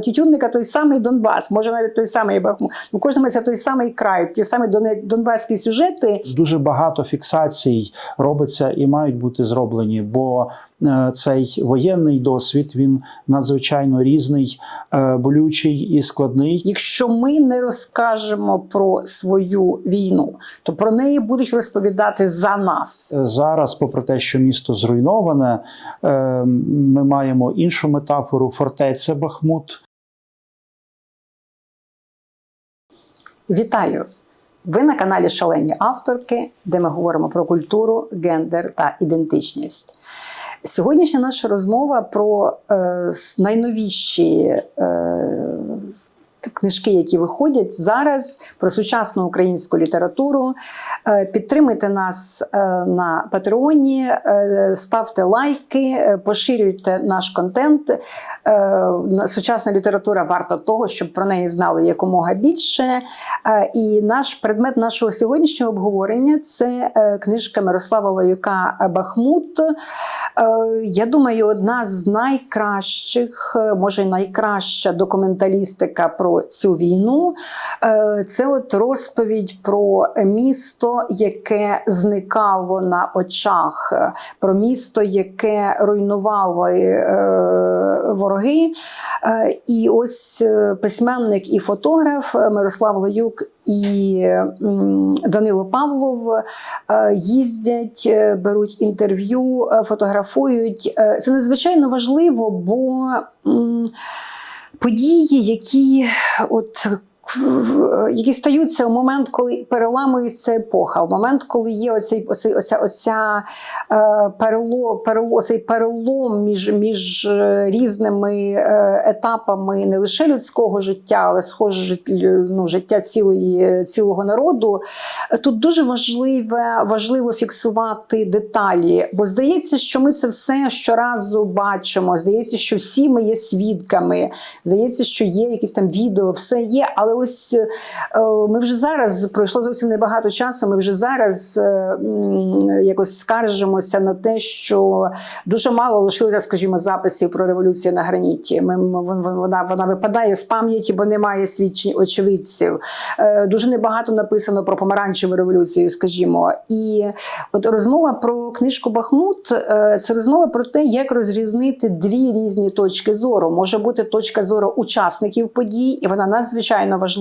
Тютюнника той самий Донбас, може навіть той самий Бахмут. У кожному це той самий край, ті самі донбаські сюжети. Дуже багато фіксацій робиться і мають бути зроблені, бо цей воєнний досвід він надзвичайно різний, е, болючий і складний. Якщо ми не розкажемо про свою війну, то про неї будуть розповідати за нас. Зараз, попри те, що місто зруйноване, е, ми маємо іншу метафору фортеця Бахмут. Вітаю! Ви на каналі Шалені авторки, де ми говоримо про культуру, гендер та ідентичність. Сьогоднішня наша розмова про е, найновіші е, книжки, які виходять зараз, про сучасну українську літературу. Е, підтримуйте нас е, на Патреоні, е, ставте лайки, поширюйте наш контент. Сучасна література варта того, щоб про неї знали якомога більше. І наш предмет нашого сьогоднішнього обговорення це книжка Мирослава Лаюка Бахмут. Я думаю, одна з найкращих, може найкраща документалістика про цю війну. Е, Це от розповідь про місто, яке зникало на очах, про місто, яке руйнували е, вороги. Е, І ось письменник і фотограф Мирослав Лоюк і Данило Павлов їздять, беруть інтерв'ю, фотографують. Це надзвичайно важливо, бо події, які от. Які стаються в момент, коли переламується епоха, в момент, коли є оцей, оцей, оця, оця е, перело, перело, оцей перелом між, між е, різними е, етапами не лише людського життя, але схоже ну, життя цілої, цілого народу. Тут дуже важливе, важливо фіксувати деталі, бо здається, що ми це все щоразу бачимо. Здається, що всі ми є свідками. Здається, що є якісь там відео, все є. Але ось е, ми вже зараз пройшло зовсім небагато часу. Ми вже зараз е, якось скаржимося на те, що дуже мало лишилося, скажімо, записів про революцію на граніті. Ми, вона, вона випадає з пам'яті, бо немає свідчень очевидців. Е, Дуже небагато написано про помаранчеву революцію, скажімо. І от розмова про книжку Бахмут це розмова про те, як розрізнити дві різні точки зору. Може бути точка зору учасників подій, і вона надзвичайно важлива.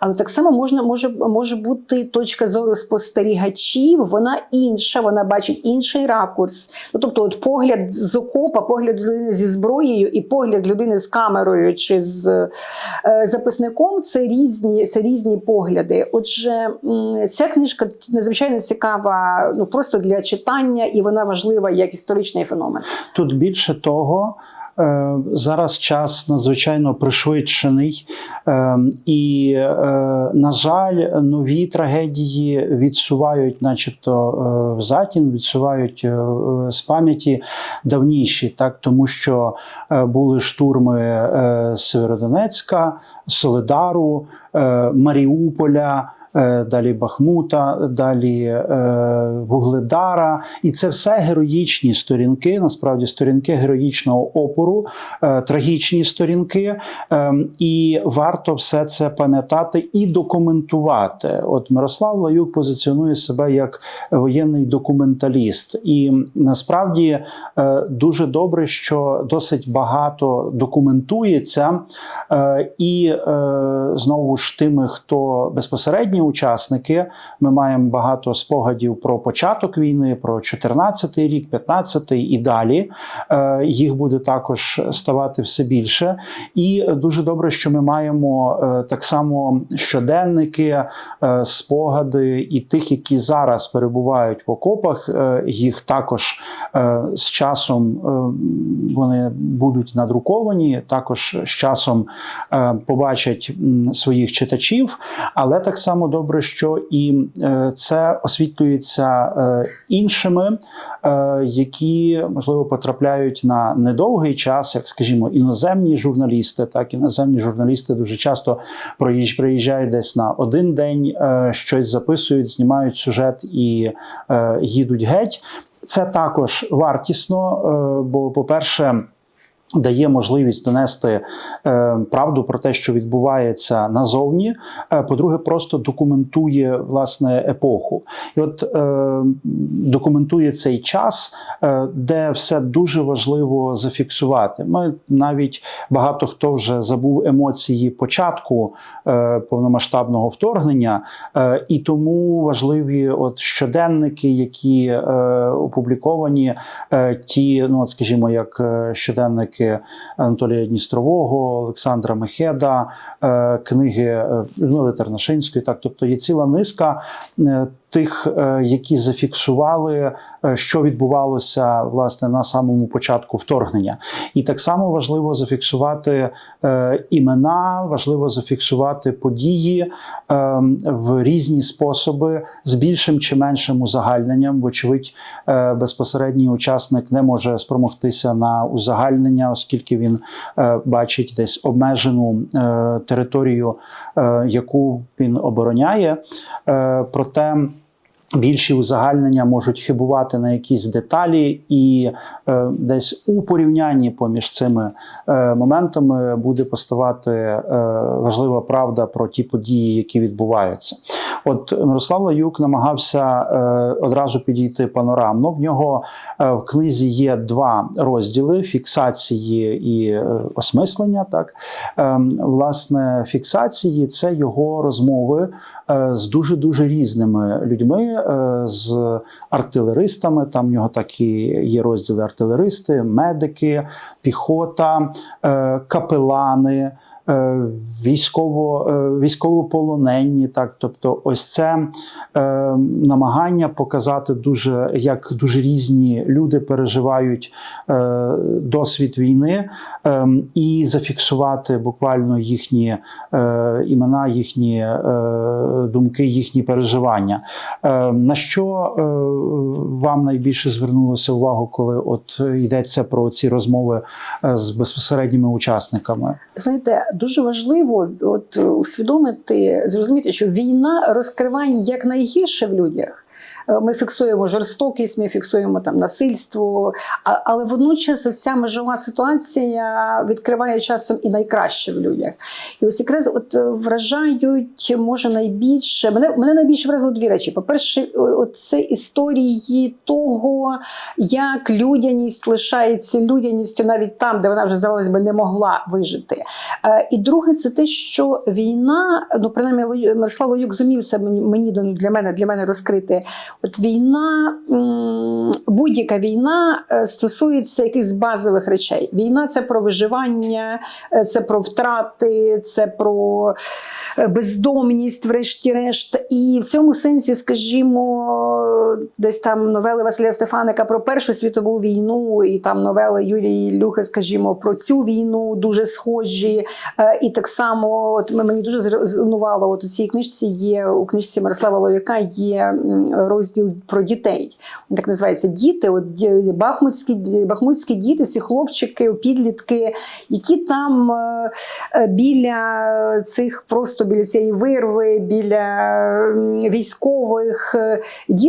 Але так само можна може, може бути точка зору спостерігачів. Вона інша, вона бачить інший ракурс. Ну тобто, от погляд з окопа, погляд людини зі зброєю і погляд людини з камерою чи з е, записником це різні, це різні погляди. Отже, ця книжка надзвичайно цікава, ну просто для читання, і вона важлива як історичний феномен. Тут більше того. Е, Зараз час надзвичайно пришвидшений, е, і, е, на жаль, нові трагедії відсувають, начебто, в затін, відсувають з пам'яті давніші, так тому що були штурми Северодонецька, Солидару, Маріуполя. Е, Далі Бахмута, далі е, Вугледара, і це все героїчні сторінки. Насправді сторінки героїчного опору, е, трагічні сторінки, е, і варто все це пам'ятати і документувати. От Мирослав Лаюк позиціонує себе як воєнний документаліст, і насправді дуже добре, що досить багато документується, і знову ж тими, хто безпосередні учасники, ми маємо багато спогадів про початок війни, про 14-й рік, 15-й і далі. Е, Їх буде також ставати все більше. І дуже добре, що ми маємо е, так само щоденники, е, спогади і тих, які зараз перебувають в окопах. Їх також з часом вони будуть надруковані, також з часом побачать своїх читачів. Але так само добре, що і е, це освітлюється е, іншими, е, які можливо потрапляють на недовгий час, як скажімо, іноземні журналісти. Так, іноземні журналісти дуже часто приїжджають десь на один день, щось записують, знімають сюжет і їдуть геть. Це також вартісно, бо, по-перше, Дає можливість донести е, правду про те, що відбувається назовні. Е, по-друге, просто документує власне епоху, і от е, документує цей час, е, де все дуже важливо зафіксувати. Ми навіть багато хто вже забув емоції початку е, повномасштабного вторгнення, е, і тому важливі от щоденники, які е, опубліковані, е, ті, ну от скажімо, як е, щоденники Анатолія Дністрового, Олександра Мехеда, е, книги е, Людмили Тернашинської. Так, тобто є ціла низка е, тих, е, які зафіксували, е, що відбувалося власне на самому початку вторгнення. І так само важливо зафіксувати е, імена, важливо зафіксувати події в різні способи з більшим чи меншим узагальненням. Вочевидь, безпосередній учасник не може спромогтися на узагальнення, оскільки він бачить десь обмежену територію, яку він обороняє. Проте Більші узагальнення можуть хибувати на якісь деталі, і е, десь у порівнянні поміж цими е, моментами буде поставати е, важлива правда про ті події, які відбуваються. От Мирослав Лаюк намагався е, одразу підійти панорамно. В нього е, в книзі є два розділи: фіксації і е, осмислення. Так, е, власне, фіксації це його розмови з дуже дуже різними людьми, е, з артилеристами. Там в нього такі є розділи артилеристи, медики, піхота, е, капелани. Е, Військово, е, військовополонені, так, тобто, ось це е, намагання показати дуже, як дуже різні люди переживають досвід війни е, і зафіксувати буквально їхні імена, їхні думки, їхні переживання. На що вам найбільше звернулося увагу, коли от йдеться про ці розмови з безпосередніми учасниками? Знаєте, дуже важливо от усвідомити, зрозуміти, що війна розкриває як найгірше в людях. Е, Ми фіксуємо жорстокість, ми фіксуємо там насильство, але водночас ця межова ситуація відкриває часом і найкраще в людях. І ось якраз от е, вражають, може найбільше мене, мене найбільше вразило дві речі. По-перше, це історії того, як людяність лишається людяністю навіть там, де вона вже здавалось би не могла вижити. І друге, це те, що війна, ну принаймні Мирослав Лоюк зумів це мені, мені для мене для мене розкрити. От війна, будь-яка війна е, стосується якихось базових речей. Війна це про виживання, е, це про втрати, це про е, бездомність, врешті-решт. І в цьому сенсі, скажімо, десь там новели Василя Стефаника про Першу світову війну, і там новели Юлії Люхи, скажімо, про цю війну дуже схожі. Е, І так само, от мені дуже зрезонувало, от у цій книжці є у книжці Мирослава Лов'яка є розділ про дітей. Так називається Діти. От бахмутські, бахмутські діти, ці хлопчики, підлітки, які там е, біля цих просто біля цієї вирви, біля військових е,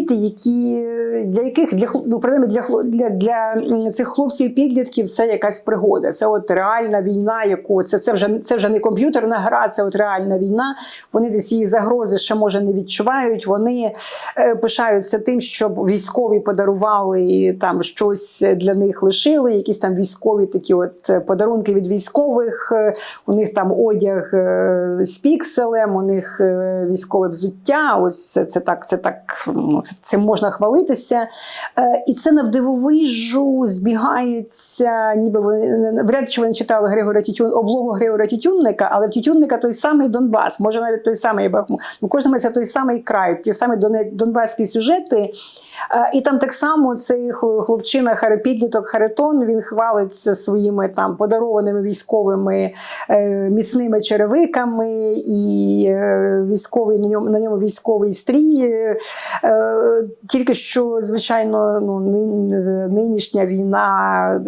діти, які для яких для ну, принаймні для, для, для цих хлопців підлітків це якась пригода. Це от реальна війна, яку це, це вже це вже не комп'ютерна гра, це от реальна війна. Вони десь її загрози ще може не відчувають. Вони е, пишаються тим, щоб військові подарували там щось для них лишили, якісь там військові такі от е, подарунки від військових. Е, У них там одяг е, з пікселем, у них е, військове взуття. Ось це, це так, це так ну, це, цим можна хвалитися. Е, І це навдивовижу збігається, ніби вони вряд чи вони читали Григоря Тютюн, облогу Григоря Тютюнника, але в Тютюнника той самий Донбас, може навіть той самий Бахмут. Ну, кожному це той самий край, ті самі донбаські сюжети. Е, І там так само цей хлопчина підліток Харитон він хвалиться своїми там подарованими військовими е, міцними черевиками, і е, військовий на ньому на ньому військовий стрій. Тільки що, звичайно, ну, нинішня війна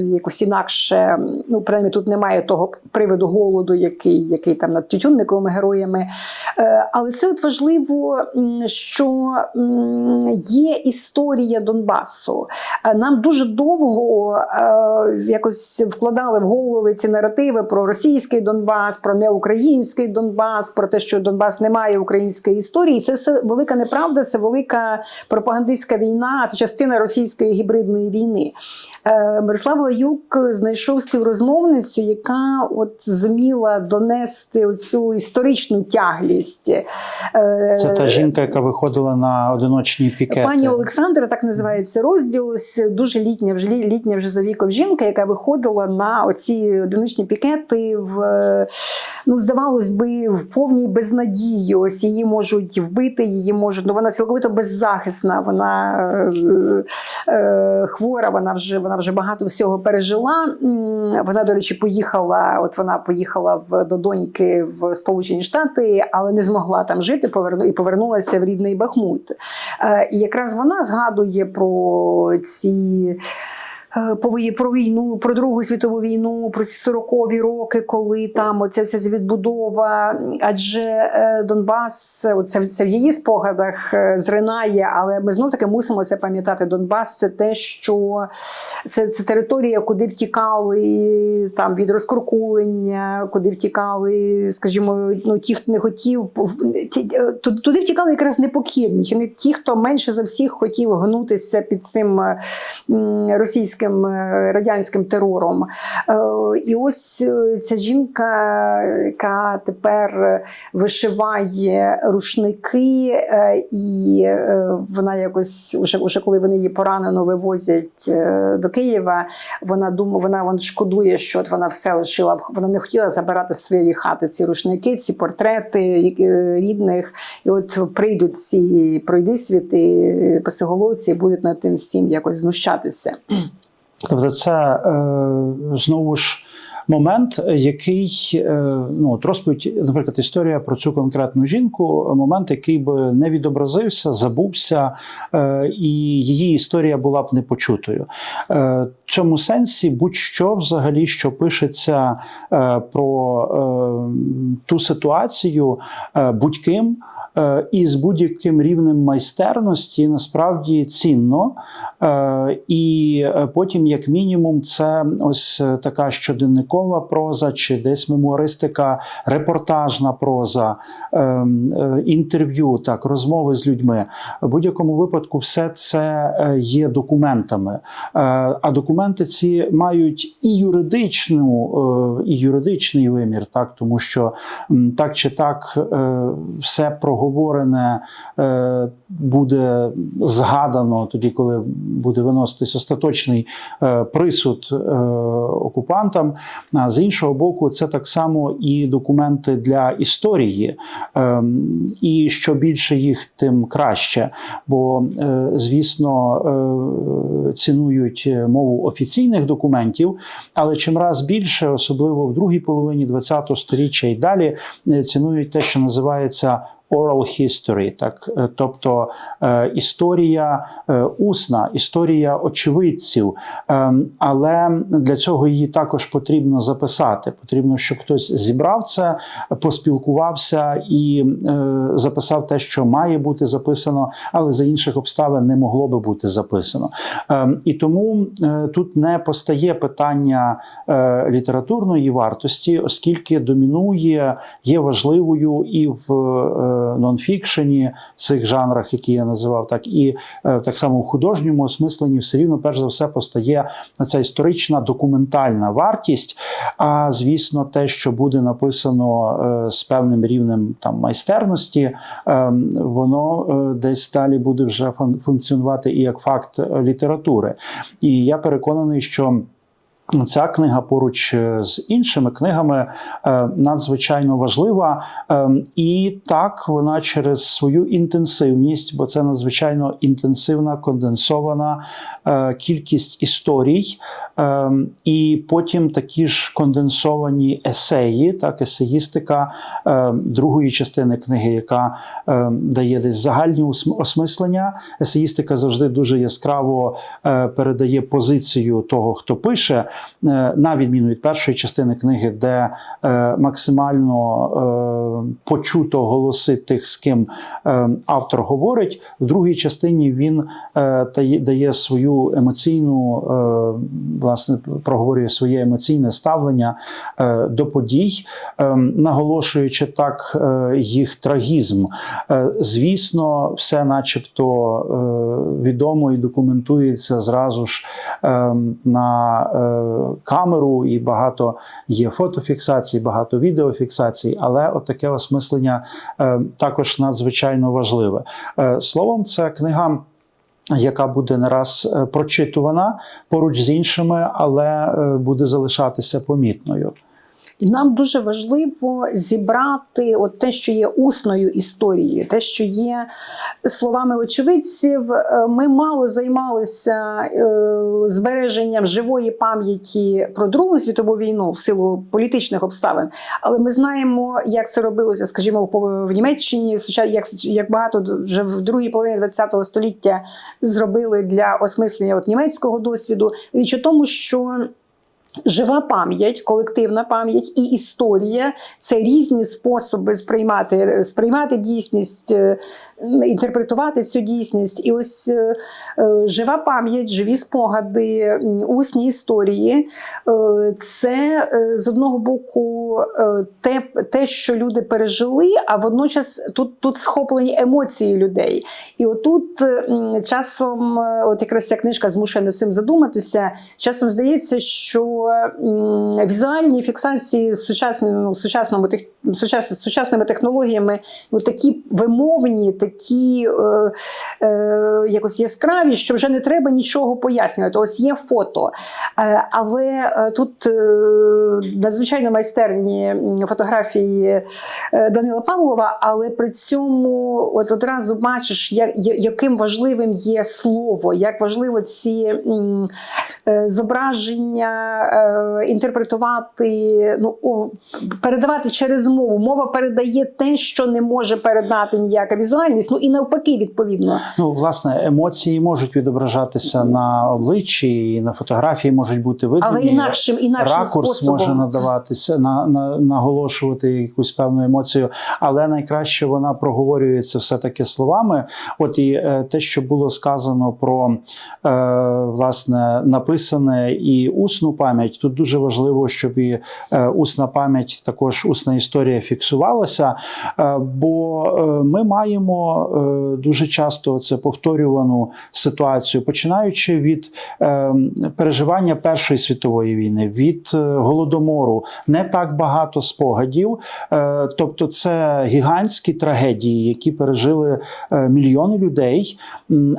якось інакше, ну, принаймні, тут немає того приводу голоду, який, який там над тютюнниковими героями. Е, Але це от важливо, що є історія Донбасу. Е, Нам дуже довго е, якось вкладали в голови ці наративи про російський Донбас, про неукраїнський Донбас, про те, що Донбас не має української історії. Це все велика неправда, це велика пропагандистська війна, це частина російської гібридної війни. Е, Мирослав Лаюк знайшов співрозмовницю, яка от зуміла донести оцю історичну тяглість. Е, Це та жінка, яка виходила на одиночні пікети. Пані Олександра, так називається розділ. Дуже літня, вже літня вже за віком жінка, яка виходила на оці одиночні пікети в. Ну, здавалось би, в повній безнадії. Ось її можуть вбити, її можуть. Ну вона цілковито беззахисна. Вона е, е, хвора. Вона вже вона вже багато всього пережила. Вона, до речі, поїхала. От вона поїхала в до доньки в Сполучені Штати, але не змогла там жити. Поверну і повернулася в рідний Бахмут. Е, І якраз вона згадує про ці. Е, Про війну, про Другу світову війну, про ці 40-ві роки, коли там оця вся відбудова. Адже е, Донбас, це, це в її спогадах е, зринає, але ми знов таки мусимо це пам'ятати. Донбас це те, що це, це територія, куди втікали там від розкуркулення, куди втікали, скажімо, ну ті, хто не хотів туди втікали якраз непокірні, не ті, хто менше за всіх хотів гнутися під цим е, м, російським е, радянським терором. Е, І ось е, ця жінка, яка тепер вишиває рушники, і вона якось уже, уже коли вони її поранено вивозять до Києва. Вона думає, вона, вона шкодує, що вона все лишила. Вона не хотіла забирати з своєї хати ці рушники, ці портрети рідних. І от прийдуть ці пройдисвіти, писиголовці, і будуть над тим всім якось знущатися. Тобто, це е, знову ж момент, який е, ну от розповідь, наприклад, історія про цю конкретну жінку, момент, який би не відобразився, забувся, е, і її історія була б не почутою. Е, в цьому сенсі будь-що взагалі, що пишеться про ту ситуацію, будь-ким. І з будь-яким рівнем майстерності насправді цінно. І потім, як мінімум, це ось така щоденникова проза, чи десь мемуаристика, репортажна проза, е, е, інтерв'ю, так, розмови з людьми. В будь-якому випадку, все це е, є документами. Е, А документи ці мають і юридичну, і юридичний вимір, так, тому що так чи так все проговорене буде згадано тоді, коли буде виноситись остаточний присуд окупантам. З іншого боку, це так само і документи для історії. Ем, І що більше їх, тим краще. Бо, е, звісно, е, цінують мову офіційних документів, але чим раз більше, особливо в другій половині ХХ століття і далі, е, цінують те, що називається. Oral history, так, Е, тобто е, історія е, усна, історія очевидців. Е, але для цього її також потрібно записати. Потрібно, щоб хтось зібрав це, поспілкувався і записав те, що має бути записано, але за інших обставин не могло би бути записано. Е, і тому тут не постає питання літературної вартості, оскільки домінує, є важливою і в нонфікшені, цих жанрах, які я називав, так і е, так само в художньому осмисленні, все рівно, перш за все, постає ця історична документальна вартість. А звісно, те, що буде написано е, з певним рівнем там майстерності, е, воно десь далі буде вже функціонувати і як факт літератури. І я переконаний, що. Ця книга поруч е, з іншими книгами е, надзвичайно важлива, Е, і так вона через свою інтенсивність, бо це надзвичайно інтенсивна конденсована кількість історій, і потім такі ж конденсовані есеї, так, есеїстика другої частини книги, яка дає десь загальні осм- осмислення. Есеїстика завжди дуже яскраво передає позицію того, хто пише, на відміну від першої частини книги, де е, максимально е, почуто голоси тих, з ким е, автор говорить. В другій частині він е, дає- свою емоційну, е, власне, проговорює своє емоційне ставлення е, до подій, е, наголошуючи так е, їх трагізм. Е, Звісно, все, начебто, е, відомо і документується зразу ж е, на е, камеру, і багато є фотофіксацій, багато відеофіксацій, але отаке таке осмислення е, також надзвичайно важливе. Е, Словом, це книга. Яка буде не раз е, прочитувана поруч з іншими, але буде залишатися помітною. І нам дуже важливо зібрати от те, що є усною історією, те, що є словами очевидців. Е, Ми мало займалися е, збереженням живої пам'яті про Другу світову війну в силу політичних обставин, але ми знаємо, як це робилося, скажімо, в Німеччині, як, як багато вже в другій половині ХХ століття зробили для осмислення от німецького досвіду. Річ у тому, що Жива пам'ять, колективна пам'ять і історія це різні способи сприймати, сприймати дійсність, е, інтерпретувати цю дійсність. І ось е, е, жива пам'ять, живі спогади, усні історії це з одного боку те, те, що люди пережили, а водночас тут, тут схоплені емоції людей. І отут часом, от якраз ця книжка змушує над цим задуматися. Часом здається, що м, візуальні фіксації в сучасному, ну, сучасними технологіями ну, такі вимовні, такі е, е, якось яскраві, що вже не треба нічого пояснювати. Ось є фото. Е, але е, тут е, надзвичайно майстерні фотографії е, Данила Павлова, але при цьому от одразу бачиш, як, яким важливим є слово, як важливо ці е, зображення е, інтерпретувати, ну, передавати через мову. Мова передає те, що не може передати ніяка візуальність. Ну і навпаки, відповідно. Ну, власне, емоції можуть відображатися на обличчі, і на фотографії можуть бути видні. Але інакшим, інакшим Ракурс способом. може надаватися, на, на, наголошувати якусь певну емоцію, але найкраще вона проговорюється все-таки словами. От і е, те, що було сказано про е, власне написане і усну пам'ять, тут дуже важливо, щоб і е, усна пам'ять, також усна історія фіксувалася. Е, бо е, ми маємо дуже часто це повторювану ситуацію, починаючи від переживання Першої світової війни, від голодомору, не так багато спогадів. Тобто, це гігантські трагедії, які пережили мільйони людей,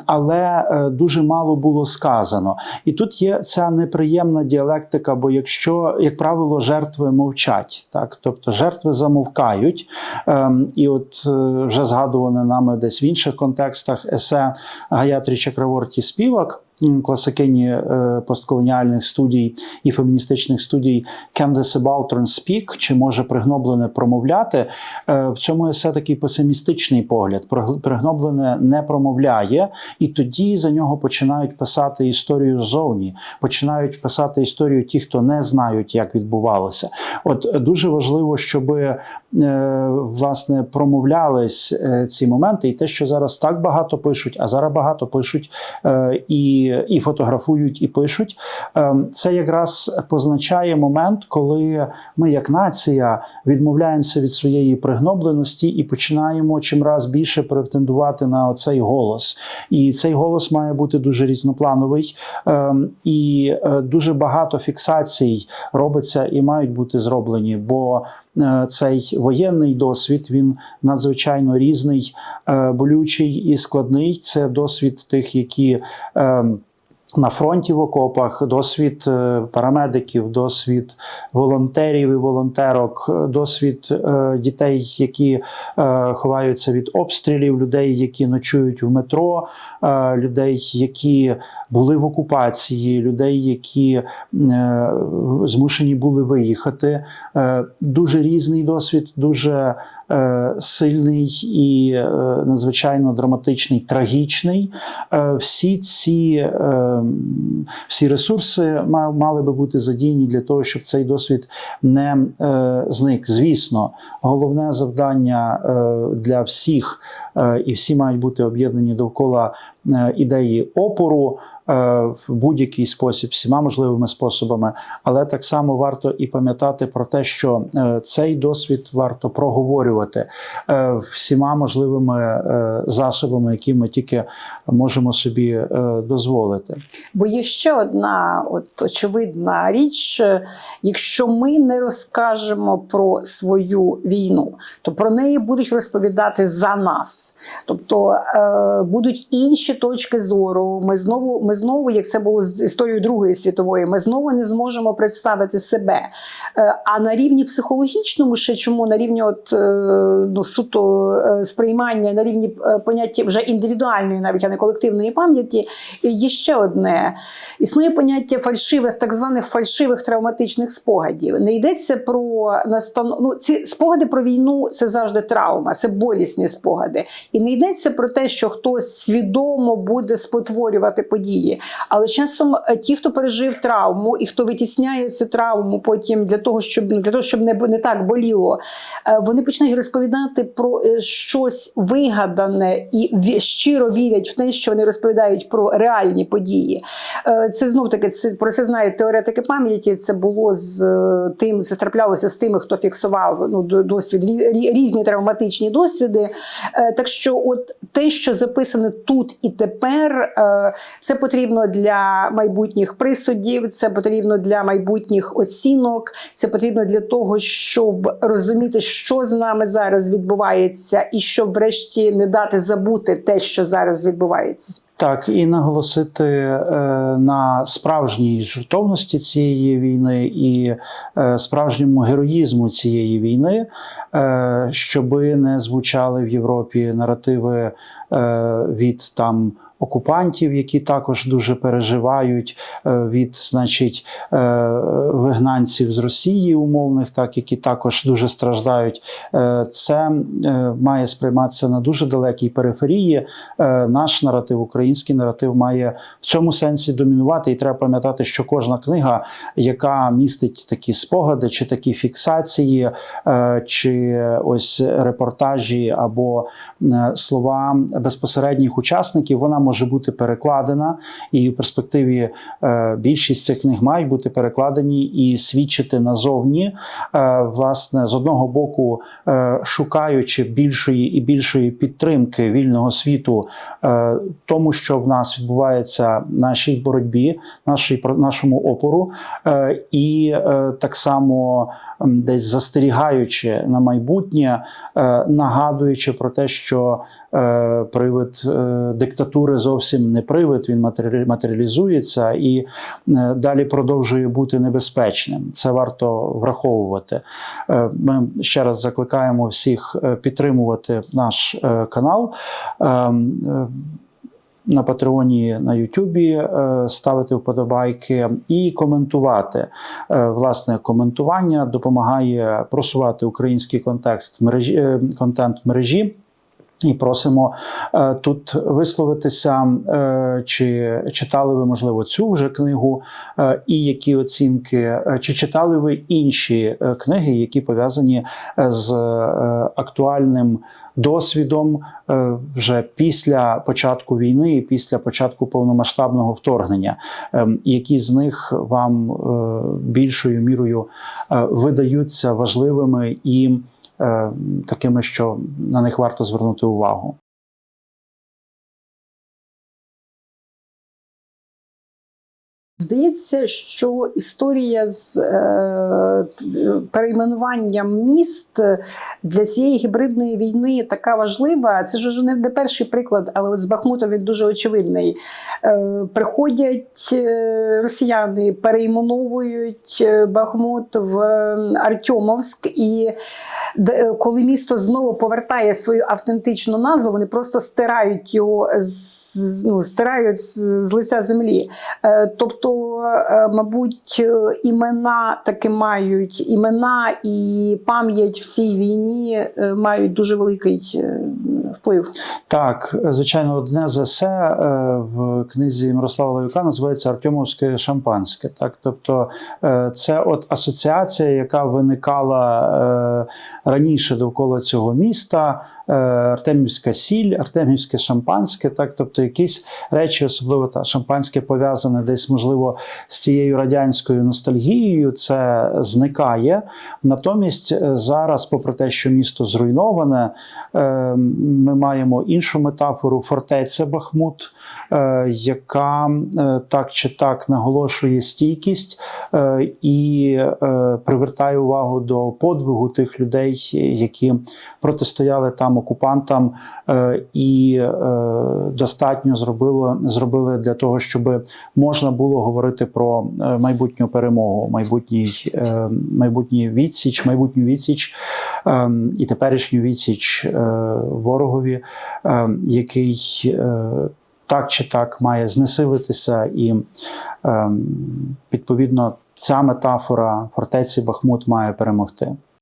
але дуже мало було сказано. І тут є ця неприємна діалектика, бо якщо, як правило, жертви мовчать, так тобто жертви замовкають. Ем, І от е, вже згадуване нами десь в інших контекстах есе гаятріча Чакраворті співак. Класикині е, постколоніальних студій і феміністичних студій the Subaltern Speak? Чи може пригноблене промовляти? Е, В цьому есе такий песимістичний погляд. Пригноблене не промовляє, і тоді за нього починають писати історію ззовні, починають писати історію ті, хто не знають, як відбувалося. От е, дуже важливо, щоб власне промовлялись е, ці моменти, і те, що зараз так багато пишуть, а зараз багато пишуть е, і, і фотографують, і пишуть. е, Це якраз позначає момент, коли ми, як нація, відмовляємося від своєї пригнобленості і починаємо чимраз більше претендувати на цей голос. І цей голос має бути дуже різноплановий, е, і е, дуже багато фіксацій робиться і мають бути зроблені. бо е, цей воєнний досвід він надзвичайно різний, е, болючий і складний. Це досвід тих, які. На фронті в окопах, досвід е, парамедиків, досвід волонтерів і волонтерок, е, досвід е, дітей, які ховаються від обстрілів, людей, які ночують в метро, людей, які були в окупації, людей, які змушені були виїхати. Дуже різний досвід, дуже сильний і е, надзвичайно драматичний, трагічний. Е, Всі ці е, всі ресурси ма- мали би бути задіяні для того, щоб цей досвід не е, зник. Звісно, головне завдання е, для всіх, е, і всі мають бути об'єднані довкола е, ідеї опору. Е, В будь-який спосіб, всіма можливими способами, але так само варто і пам'ятати про те, що е, цей досвід варто проговорювати е, всіма можливими засобами, які ми тільки можемо собі дозволити. Бо є ще одна от, очевидна річ: якщо ми не розкажемо про свою війну, то про неї будуть розповідати за нас. Тобто будуть інші точки зору. Ми знову, ми знову, як це було з історією Другої світової, ми знову не зможемо представити себе. Е, а на рівні психологічному, ще чому на рівні от, е, ну, суто е, сприймання, на рівні поняття вже індивідуальної, навіть а не колективної пам'яті, є ще одне. Існує поняття фальшивих, так званих фальшивих травматичних спогадів. Не йдеться про настан... ну, ці спогади про війну це завжди травма, це болісні спогади. І не йдеться про те, що хтось свідомо буде спотворювати події. Але часом е, ті, хто пережив травму і хто витісняє цю травму потім для того, щоб для того, щоб не, не так боліло, е, вони починають розповідати про е, щось вигадане і щиро вірять в те, що вони розповідають про реальні події. Це знов таки про це знають теоретики пам'яті. Це було з тим, це траплялося з тими, хто фіксував ну досвід рі- рі- різні травматичні досвіди. Так що, от те, що записане тут і тепер, це потрібно для майбутніх присудів, це потрібно для майбутніх оцінок, це потрібно для того, щоб розуміти, що з нами зараз відбувається, і щоб, врешті, не дати забути те, що зараз відбувається. Так, і наголосити е, на справжній жертовності цієї війни і е, справжньому героїзму цієї війни, е, щоби не звучали в Європі наративи е, від там. Окупантів, які також дуже переживають е, від, значить, е, вигнанців з Росії умовних, так які також дуже страждають. Е, Це має сприйматися на дуже далекій периферії. Наш наратив, український наратив, має в цьому сенсі домінувати. І треба пам'ятати, що кожна книга, яка містить такі спогади, чи такі фіксації, чи ось репортажі або слова безпосередніх учасників, вона може бути перекладена, і в перспективі е, більшість цих книг мають бути перекладені і свідчити назовні, е, власне, з одного боку, е, шукаючи більшої і більшої підтримки вільного світу, тому, що в нас відбувається нашій боротьбі, нашій нашому опору, і так само десь застерігаючи на майбутнє, е, нагадуючи про те, що е, привид е, диктатури зовсім не привид, він матері- матеріалізується і далі продовжує бути небезпечним. Це варто враховувати. Ми ще раз закликаємо всіх підтримувати наш канал. На Патреоні на Ютубі е, ставити вподобайки і коментувати. Е, Власне, коментування допомагає просувати український контекст мережі, е, контент мережі. І просимо е, тут висловитися, е, чи читали ви, можливо, цю вже книгу, е, і які оцінки, е, чи читали ви інші е, книги, які пов'язані е, з е, актуальним досвідом е, вже після початку війни і після початку повномасштабного вторгнення, Е, які з них вам е, більшою мірою е, видаються важливими і такими, що на них варто звернути увагу. Здається, що історія з е, перейменуванням міст для цієї гібридної війни така важлива. Це ж не, перший приклад, але от з Бахмутом він дуже очевидний. Е, приходять е, росіяни, перейменовують е, Бахмут в е, Артемовськ, і коли місто знову повертає свою автентичну назву, вони просто стирають його з, ну, стирають з, з лиця землі. Тобто, е, мабуть, е, імена таки мають імена і пам'ять в цій війні е, мають дуже великий вплив. Так, звичайно, одне з есе е, в книзі Мирослава Лавюка називається Артемовське шампанське. Так, тобто це от асоціація, яка виникала раніше довкола цього міста. Е, Артемівська сіль, Артемівське шампанське, так, тобто якісь речі, особливо та шампанське пов'язане десь, можливо, з цією радянською ностальгією, це зникає. Натомість е, зараз, попри те, що місто зруйноване, е, ми маємо іншу метафору фортеця Бахмут, яка так чи так наголошує стійкість і привертає увагу до подвигу тих людей, які протистояли там окупантам, е, і е, достатньо зробило, зробили для того, щоб можна було говорити про е, майбутню перемогу, майбутній, майбутній відсіч, майбутню відсіч і теперішню відсіч ворогові, який так чи так має знесилитися, і відповідно ця метафора фортеці Бахмут має перемогти.